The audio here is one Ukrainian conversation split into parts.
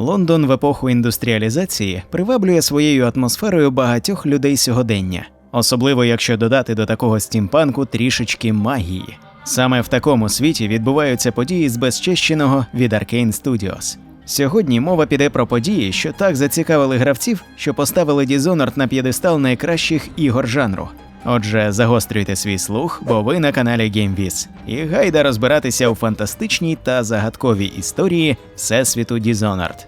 Лондон в епоху індустріалізації приваблює своєю атмосферою багатьох людей сьогодення, особливо якщо додати до такого стімпанку трішечки магії. Саме в такому світі відбуваються події з безчещеного від Arkane Studios. Сьогодні мова піде про події, що так зацікавили гравців, що поставили Dishonored на п'єдестал найкращих ігор жанру. Отже, загострюйте свій слух, бо ви на каналі GameViz. І гайда розбиратися у фантастичній та загадковій історії Всесвіту Dishonored.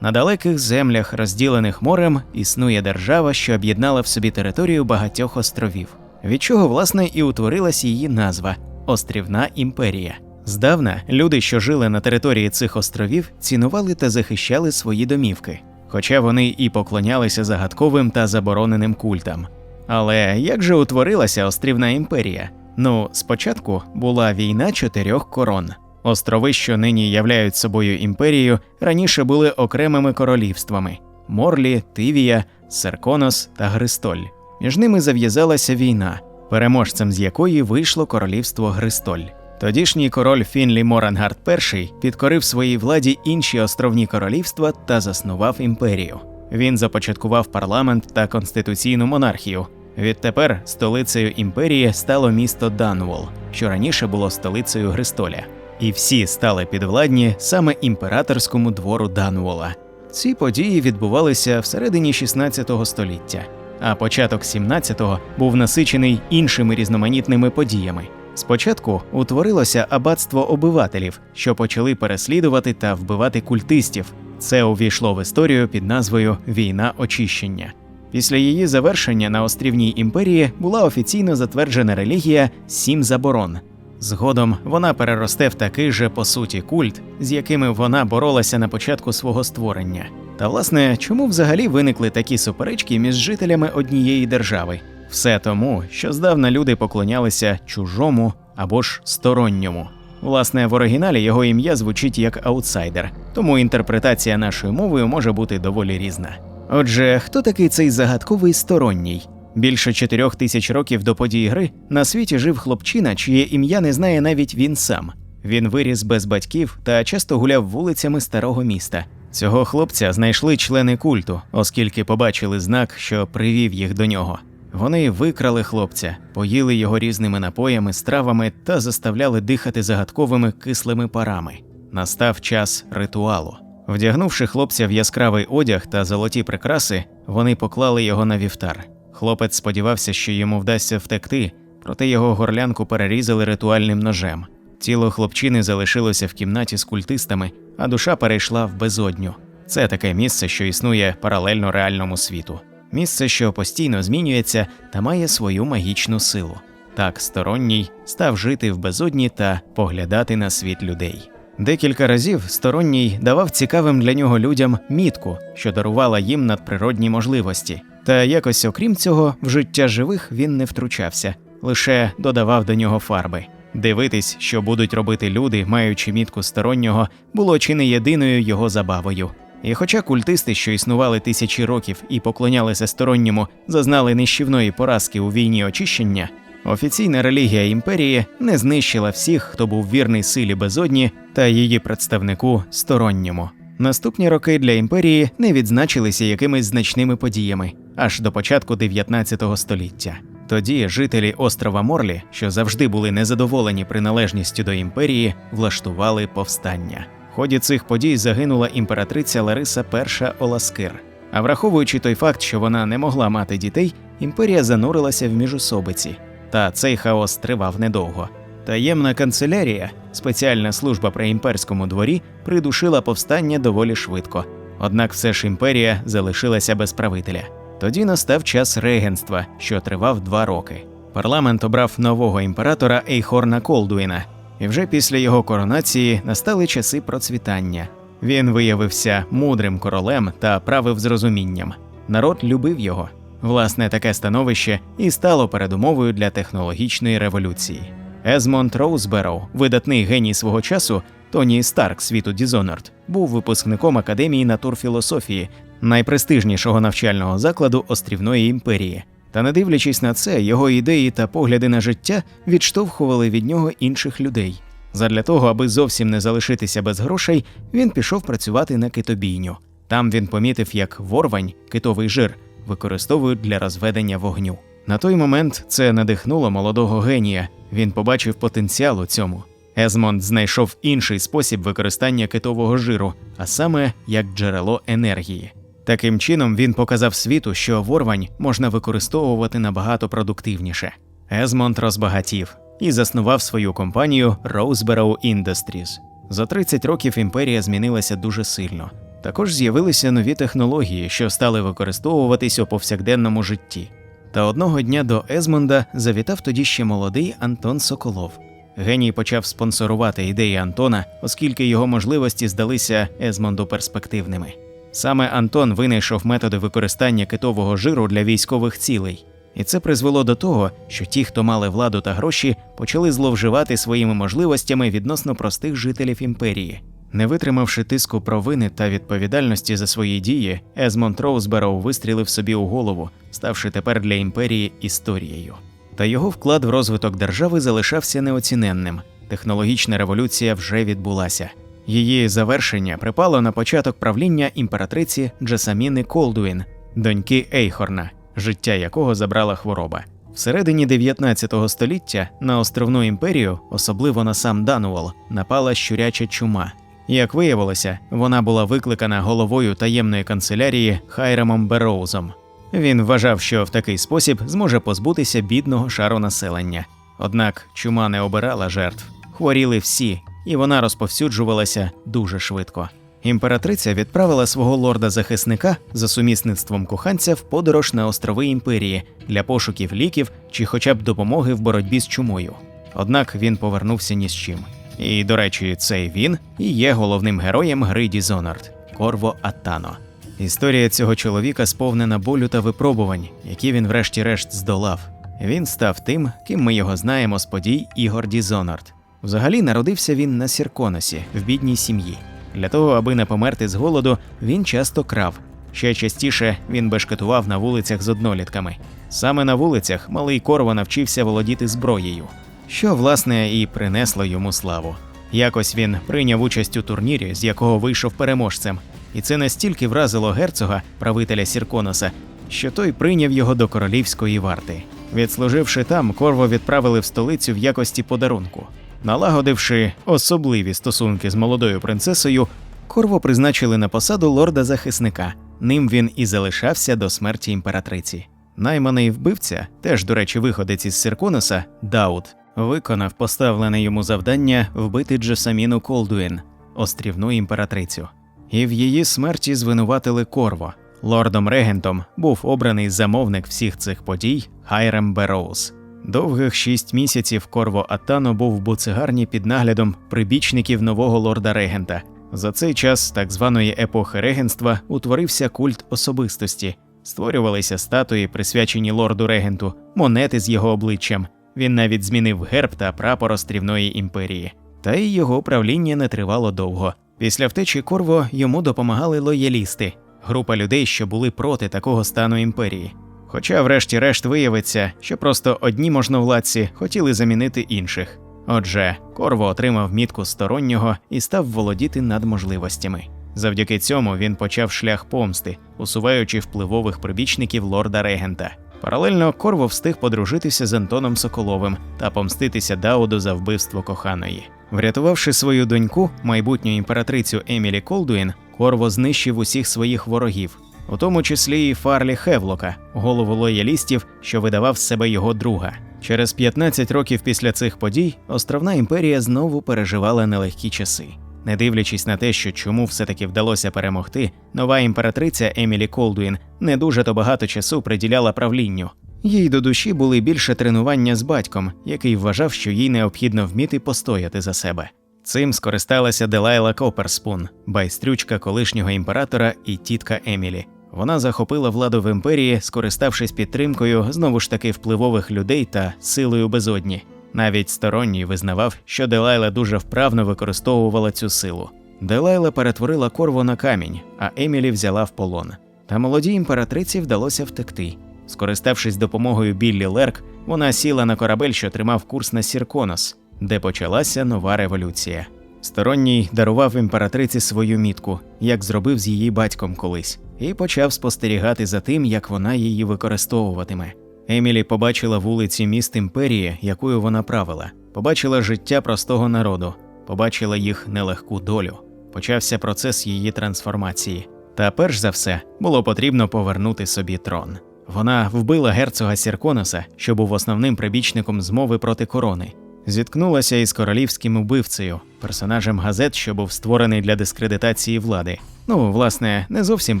На далеких землях, розділених морем, існує держава, що об'єднала в собі територію багатьох островів, від чого, власне, і утворилась її назва Острівна імперія. Здавна люди, що жили на території цих островів, цінували та захищали свої домівки, хоча вони і поклонялися загадковим та забороненим культам. Але як же утворилася острівна імперія? Ну, спочатку була війна чотирьох корон. Острови, що нині являють собою імперією, раніше були окремими королівствами Морлі, Тивія, Серконос та Гристоль. Між ними зав'язалася війна, переможцем з якої вийшло королівство Гристоль. Тодішній король Фінлі Морангард І підкорив своїй владі інші островні королівства та заснував імперію. Він започаткував парламент та конституційну монархію. Відтепер столицею імперії стало місто Данвол, що раніше було столицею Гристоля. І всі стали підвладні саме імператорському двору Данвола. Ці події відбувалися всередині 16 століття, а початок 17-го був насичений іншими різноманітними подіями. Спочатку утворилося аббатство обивателів, що почали переслідувати та вбивати культистів. Це увійшло в історію під назвою Війна очищення. Після її завершення на острівній імперії була офіційно затверджена релігія Сім заборон. Згодом вона переросте в такий же по суті культ, з якими вона боролася на початку свого створення. Та власне, чому взагалі виникли такі суперечки між жителями однієї держави? Все тому, що здавна люди поклонялися чужому або ж сторонньому. Власне, в оригіналі його ім'я звучить як аутсайдер, тому інтерпретація нашою мовою може бути доволі різна. Отже, хто такий цей загадковий сторонній? Більше чотирьох тисяч років до подій гри на світі жив хлопчина, чиє ім'я не знає навіть він сам. Він виріс без батьків та часто гуляв вулицями старого міста. Цього хлопця знайшли члени культу, оскільки побачили знак, що привів їх до нього. Вони викрали хлопця, поїли його різними напоями, стравами та заставляли дихати загадковими кислими парами. Настав час ритуалу. Вдягнувши хлопця в яскравий одяг та золоті прикраси, вони поклали його на вівтар. Хлопець сподівався, що йому вдасться втекти, проте його горлянку перерізали ритуальним ножем. Тіло хлопчини залишилося в кімнаті з культистами, а душа перейшла в безодню. Це таке місце, що існує паралельно реальному світу. Місце, що постійно змінюється та має свою магічну силу. Так сторонній став жити в безодні та поглядати на світ людей. Декілька разів сторонній давав цікавим для нього людям мітку, що дарувала їм надприродні можливості. Та якось, окрім цього, в життя живих він не втручався, лише додавав до нього фарби. Дивитись, що будуть робити люди, маючи мітку стороннього, було чи не єдиною його забавою. І хоча культисти, що існували тисячі років і поклонялися сторонньому, зазнали нищівної поразки у війні очищення, офіційна релігія імперії не знищила всіх, хто був вірний силі безодні та її представнику сторонньому. Наступні роки для імперії не відзначилися якимись значними подіями аж до початку 19 століття. Тоді жителі острова Морлі, що завжди були незадоволені приналежністю до імперії, влаштували повстання. Ході цих подій загинула імператриця Лариса І Оласкир. А враховуючи той факт, що вона не могла мати дітей, імперія занурилася в міжусобиці. Та цей хаос тривав недовго. Таємна канцелярія, спеціальна служба при імперському дворі, придушила повстання доволі швидко. Однак все ж імперія залишилася без правителя. Тоді настав час регенства, що тривав два роки. Парламент обрав нового імператора Ейхорна Колдуїна, і вже після його коронації настали часи процвітання. Він виявився мудрим королем та правив з розумінням. Народ любив його. Власне, таке становище і стало передумовою для технологічної революції. Езмонд Роузбероу, видатний геній свого часу, Тоні Старк світу Dishonored, був випускником академії натурфілософії, найпрестижнішого навчального закладу острівної імперії. Та не дивлячись на це, його ідеї та погляди на життя відштовхували від нього інших людей. Задля того, аби зовсім не залишитися без грошей, він пішов працювати на китобійню. Там він помітив, як ворвань, китовий жир, використовують для розведення вогню. На той момент це надихнуло молодого генія. Він побачив потенціал у цьому. Езмонд знайшов інший спосіб використання китового жиру, а саме як джерело енергії. Таким чином він показав світу, що ворвань можна використовувати набагато продуктивніше. Езмонд розбагатів і заснував свою компанію Roseborough Industries. За 30 років імперія змінилася дуже сильно. Також з'явилися нові технології, що стали використовуватись у повсякденному житті. Та одного дня до Езмонда завітав тоді ще молодий Антон Соколов. Геній почав спонсорувати ідеї Антона, оскільки його можливості здалися Езмонду перспективними. Саме Антон винайшов методи використання китового жиру для військових цілей, і це призвело до того, що ті, хто мали владу та гроші, почали зловживати своїми можливостями відносно простих жителів імперії. Не витримавши тиску провини та відповідальності за свої дії, Езмонд Роузбероу вистрілив собі у голову, ставши тепер для імперії історією. Та його вклад в розвиток держави залишався неоціненним. Технологічна революція вже відбулася. Її завершення припало на початок правління імператриці Джасаміни Колдуін, доньки Ейхорна, життя якого забрала хвороба. Всередині 19 століття на островну імперію, особливо на сам Дануол, напала щуряча чума. Як виявилося, вона була викликана головою таємної канцелярії Хайрамом Бероузом. Він вважав, що в такий спосіб зможе позбутися бідного шару населення. Однак чума не обирала жертв, хворіли всі, і вона розповсюджувалася дуже швидко. Імператриця відправила свого лорда-захисника за сумісництвом коханця в подорож на острови імперії для пошуків ліків чи хоча б допомоги в боротьбі з чумою. Однак він повернувся ні з чим. І, до речі, цей він і є головним героєм гри Dishonored – Корво Атано. Історія цього чоловіка сповнена болю та випробувань, які він врешті-решт здолав. Він став тим, ким ми його знаємо з подій ігор Dishonored. Взагалі народився він на Сірконосі в бідній сім'ї. Для того, аби не померти з голоду, він часто крав. Ще частіше він бешкетував на вулицях з однолітками. Саме на вулицях малий Корво навчився володіти зброєю, що власне і принесло йому славу. Якось він прийняв участь у турнірі, з якого вийшов переможцем, і це настільки вразило герцога, правителя Сірконоса, що той прийняв його до королівської варти. Відслуживши там, Корво відправили в столицю в якості подарунку. Налагодивши особливі стосунки з молодою принцесою, Корво призначили на посаду лорда-захисника. Ним він і залишався до смерті імператриці. Найманий вбивця, теж, до речі, виходець із Сирконоса, Дауд, виконав поставлене йому завдання вбити Джесаміну Колдуін, острівну імператрицю. І в її смерті звинуватили Корво. Лордом регентом був обраний замовник всіх цих подій Хайрем Бероуз. Довгих шість місяців Корво Атано був в буцегарні під наглядом прибічників нового лорда регента. За цей час так званої епохи регенства утворився культ особистості, створювалися статуї, присвячені лорду регенту, монети з його обличчям. Він навіть змінив герб та прапор острівної імперії. Та й його правління не тривало довго. Після втечі Корво йому допомагали лоялісти, група людей, що були проти такого стану імперії. Хоча, врешті-решт, виявиться, що просто одні можновладці хотіли замінити інших. Отже, Корво отримав мітку стороннього і став володіти надможливостями. Завдяки цьому він почав шлях помсти, усуваючи впливових прибічників лорда регента. Паралельно Корво встиг подружитися з Антоном Соколовим та помститися Дауду за вбивство коханої. Врятувавши свою доньку, майбутню імператрицю Емілі Колдуін, Корво знищив усіх своїх ворогів, у тому числі і Фарлі Хевлока, голову лоялістів, що видавав з себе його друга. Через 15 років після цих подій островна імперія знову переживала нелегкі часи. Не дивлячись на те, що чому все-таки вдалося перемогти, нова імператриця Емілі Колдуін не дуже то багато часу приділяла правлінню. Їй до душі були більше тренування з батьком, який вважав, що їй необхідно вміти постояти за себе. Цим скористалася Делайла Коперспун, байстрючка колишнього імператора і тітка Емілі. Вона захопила владу в імперії, скориставшись підтримкою знову ж таки впливових людей та силою безодні. Навіть сторонній визнавав, що Делайла дуже вправно використовувала цю силу. Делайла перетворила корво на камінь, а Емілі взяла в полон. Та молодій імператриці вдалося втекти. Скориставшись допомогою Біллі Лерк, вона сіла на корабель, що тримав курс на Сірконос, де почалася нова революція. Сторонній дарував імператриці свою мітку, як зробив з її батьком колись, і почав спостерігати за тим, як вона її використовуватиме. Емілі побачила вулиці міст імперії, якою вона правила, побачила життя простого народу, побачила їх нелегку долю. Почався процес її трансформації. Та перш за все було потрібно повернути собі трон. Вона вбила герцога Сірконоса, що був основним прибічником змови проти корони. Зіткнулася із королівським убивцею, персонажем газет, що був створений для дискредитації влади. Ну, власне, не зовсім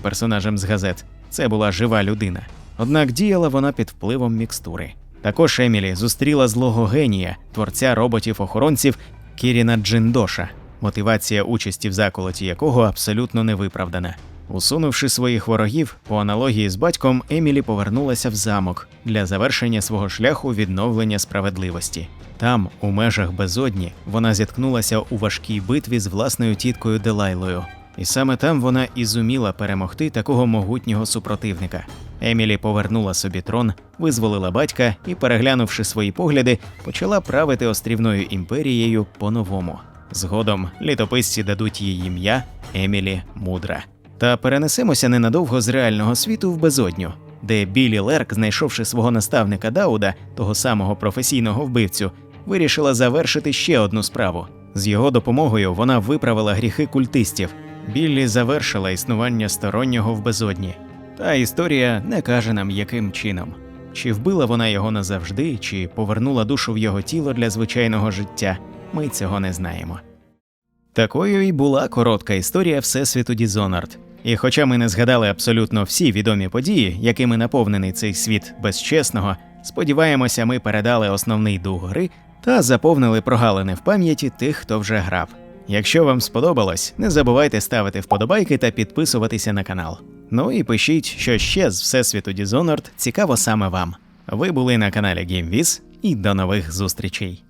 персонажем з газет. Це була жива людина. Однак діяла вона під впливом мікстури. Також Емілі зустріла злого генія, творця роботів-охоронців Кіріна Джиндоша, мотивація участі в заколоті якого абсолютно не виправдана. Усунувши своїх ворогів, по аналогії з батьком, Емілі повернулася в замок для завершення свого шляху відновлення справедливості. Там, у межах безодні, вона зіткнулася у важкій битві з власною тіткою Делайлою. І саме там вона і зуміла перемогти такого могутнього супротивника. Емілі повернула собі трон, визволила батька і, переглянувши свої погляди, почала правити острівною імперією по-новому. Згодом літописці дадуть їй ім'я Емілі Мудра. Та перенесемося ненадовго з реального світу в безодню, де Білі Лерк, знайшовши свого наставника Дауда, того самого професійного вбивцю, вирішила завершити ще одну справу. З його допомогою вона виправила гріхи культистів. Біллі завершила існування стороннього в безодні. Та історія не каже нам, яким чином. Чи вбила вона його назавжди, чи повернула душу в його тіло для звичайного життя, ми цього не знаємо. Такою і була коротка історія Всесвіту Дізонард. І хоча ми не згадали абсолютно всі відомі події, якими наповнений цей світ безчесного, сподіваємося, ми передали основний дух гри та заповнили прогалини в пам'яті тих, хто вже грав. Якщо вам сподобалось, не забувайте ставити вподобайки та підписуватися на канал. Ну і пишіть, що ще з Всесвіту Dishonored цікаво саме вам. Ви були на каналі GameViz і до нових зустрічей.